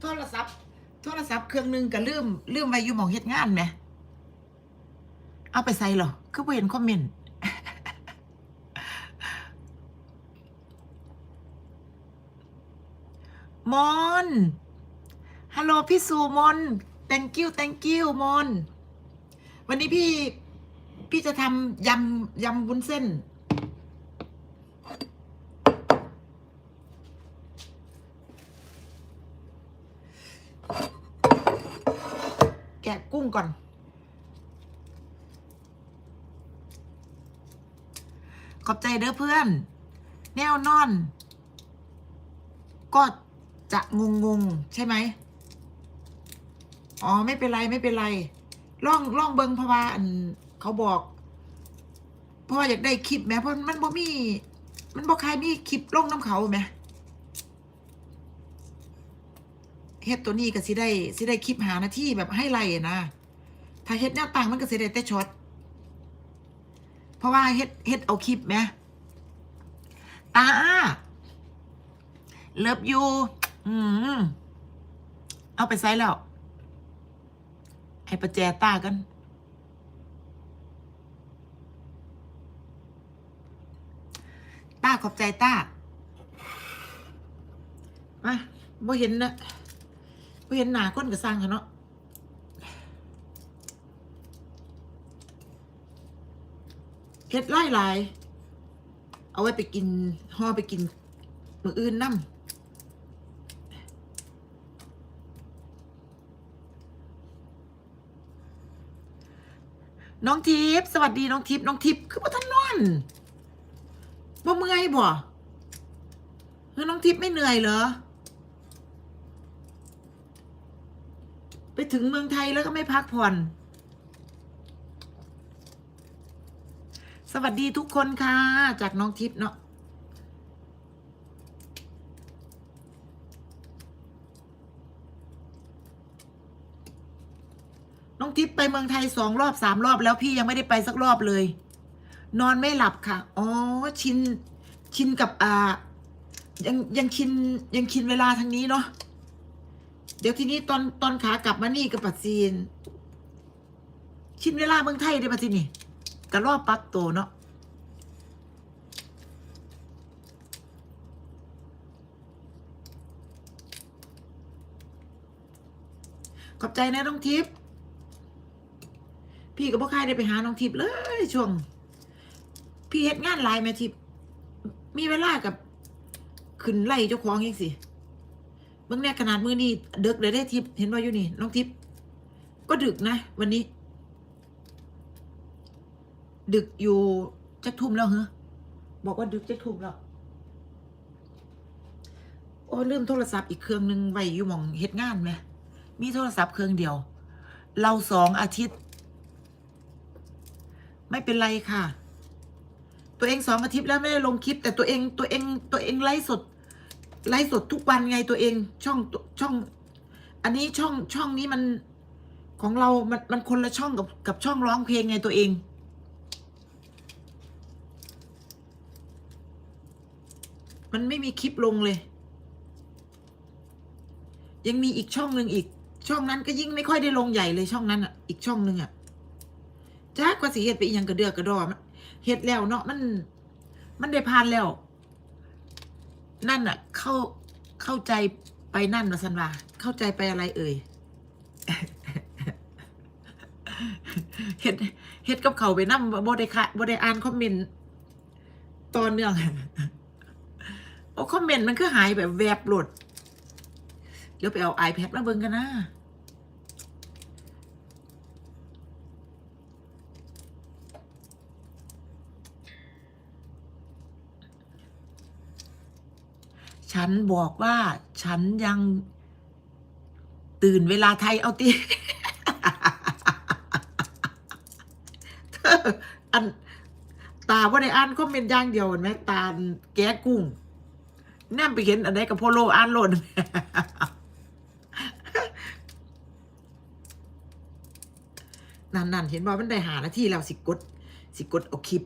โทรศัพท์ โทรศัพท์เครื่องหนึงก็ลืมลืมไว้อยู่หมองเฮ็ดงานแหมเอาไปใส่เหรอคือบ่เห็นคอมเมนต์ มอนฮัลโหลพี่สูมอน thank you thank you มอน วันนี้พี่ พี่จะทำยำยำวุ้นเส้น แกะกุ้งก่อน ขอบใจเด้อเพื่อน แนวนอน ก็จะงงงๆใช่ไหม อ๋อ ไม่เป็นไรไม่เป็นไรล่องล่องเบิงเพราะว่าอันเขาบอกเพราะว่าอยากได้คลิปแหมเพราะมันบ่มี มันบ่ใครมีคลิปลงน้ำเขาแหม เฮ็ดตัวนี้ก็สิได้สิได้คลิปหานาที่แบบให้ไล่นะถ้าเฮ็ดแนวต่างมันก็สิได้แต่ช็อตเพราะว่าเฮ็ดเฮ็ดเอาคลิปแหมตาเลิฟยูอืมเอาไปใส่แล้วให้ประแจตากันตาขอบใจตามาบ่เห็นนะ บ่เห็นหนาก้นกับสร้างเขาเนาะเฮ็ดไล่ลาย เอาไว้ไปกินห่อไปกินมืออื่นน้ำน้องทิพย์สวัสดีน้องทิพย์น้องทิพย์คือพ่ท่านนอนบ่เมื่อยบ่เฮ้ยน้องทิพย์ไม่เหนื่อยเหรอ ไปถึงเมืองไทยแล้วก็ไม่พักผ่อน สวัสดีทุกคนค่ะ จากน้องทิพย์เนาะน้องทิพย์ไปเมืองไทยสองรอบสามรอบแล้วพี่ยังไม่ได้ไปสักรอบเลย นอนไม่หลับค่ะ อ๋อ ชิน ชินกับอ่า ยังยังชินยังชินเวลาทางนี้เนาะ เดี๋ยวทีนี้ตอนตอนขากลับมานี่กับปัดซีน ชินเวลาเมืองไทยได้ปัดซีนี่กระรอบปั๊บโตเนาะขอบใจนะน้องทิพย์พี่กับพ่อค่ายได้ไปหาน้องทิพย์เลยช่วง พี่เฮ็ดงานลายแม่ทิพย์มีเวลากับขึ้นไล่เจ้าของยังสิ เมื่อแน่ขนาดมือนี่ดึกเลยได้ทิพเห็นว่าอยู่นี่น้องทิพก็ดึกนะ วันนี้ ดึกอยู่จักทุ่มแล้วเหรอบอกว่าดึกจักทุ่มแล้วโอ้ลืมโทรศัพท์อีกเครื่องหนึ่งไว้อยู่หมองเฮ็ดงานไหมมีโทรศัพท์เครื่องเดียว เราสองอาทิตย์ ไม่เป็นไรค่ะ ตัวเองสองอาทิตย์แล้วไม่ได้ลงคลิป แต่ตัวเองตัวเองตัวเองไลฟ์สด ไลฟ์สดทุกวันไงตัวเองช่องช่อง อันนี้ช่องช่องนี้มันของเรา มันมันคนละช่องกับกับช่องร้องเพลงไงตัวเอง มันไม่มีคลิปลงเลย ยังมีอีกช่องหนึ่งอีก ช่องนั้นก็ยิ่งไม่ค่อยได้ลงใหญ่เลยช่องนั้นอะ อีกช่องหนึ่งอะจ้ากว่าสิเฮ็ดไปอีหยังกระเดือกกระดอมเฮ็ดแล้วเนาะมัน มันได้ผ่านแล้ว นั่นอะเข้าเข้าใจไปนั่นมะสันว่าเข้าใจไปอะไรเอ่ยเฮ็ดเฮ็ดกับเขาไปนั่บ่ได้ค่ะบ่ได้อ่านคอมเมนต์ตอนเนื่องโอ้คอมเมนต์มันคือหายแบบแวบหลดเดี๋ยวไปเอา iPad มาเบิ่งกันนะ ฉันบอกว่าฉันยังตื่นเวลาไทยเอาตีเธออันตาว่าได้อ่านคอมเมนต์อย่างเดียวเห็นไหมตาแก้กุ้งแนมไปเห็นอันไหนกับโพโลอ่านโลดนั่นนั่นเห็นว่ามันได้หาหน้าที่แล้วสิกด สิกดเอาคลิป